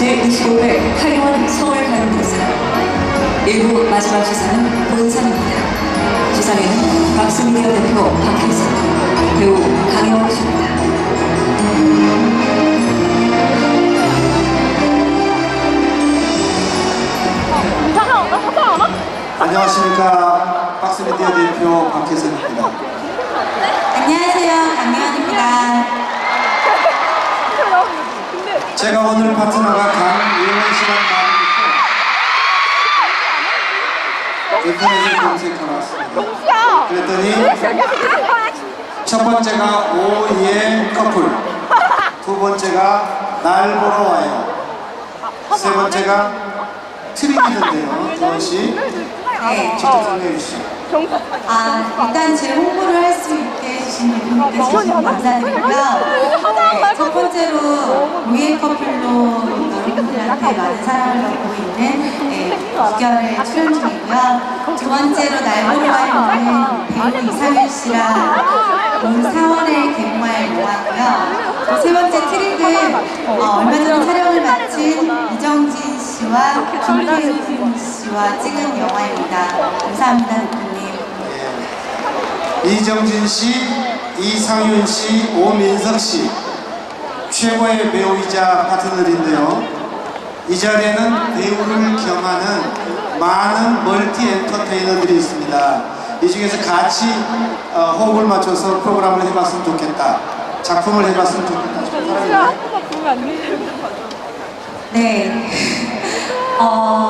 제25회 하경원 서울 가요대상 1부 마지막 주사는 본상입니다. 주상에는 박스미디어 대표 박혜선, 배우 강혜원 씨입니다. 안녕하십니까 박스미디어 대표 박혜선입니다. 제가 오늘 파트너가 강예원 씨랑 나누고 인터넷에 검색해 왔습니다. 야! 그랬더니 첫 번째가 오이의 커플, 두 번째가 날 보러 와요, 세 번째가 트림이던데요. 조원 씨 네. 직접 설명해 주시죠. 아, 일단 제 홍보를 할 수 있게 해주신 진심 감사드리고요. 네, 첫 번째로 우예 커플로 여러분들한테 많은 사랑을 받고 있는 네, 2개월의 출연 중이고요. 두 번째로 날 보러 와요는 배우 이상윤 씨랑 올 4월에 개봉할 영화고요. 또세 번째 트릭은 어, 얼마 전에 촬영을 마친 이정진 씨와 김태훈 씨와 찍은 영화입니다. 감사합니다, 대표님. 이정진 씨, 이상윤 씨, 오민석 씨 최고의 배우이자 파트너인데요. 이 자리에는 배우를 겸하는 많은 멀티 엔터테이너들이 있습니다. 이 중에서 같이 어, 호흡을 맞춰서 프로그램을 해봤으면 좋겠다. 작품을 해봤으면 좋겠다. 네. 어.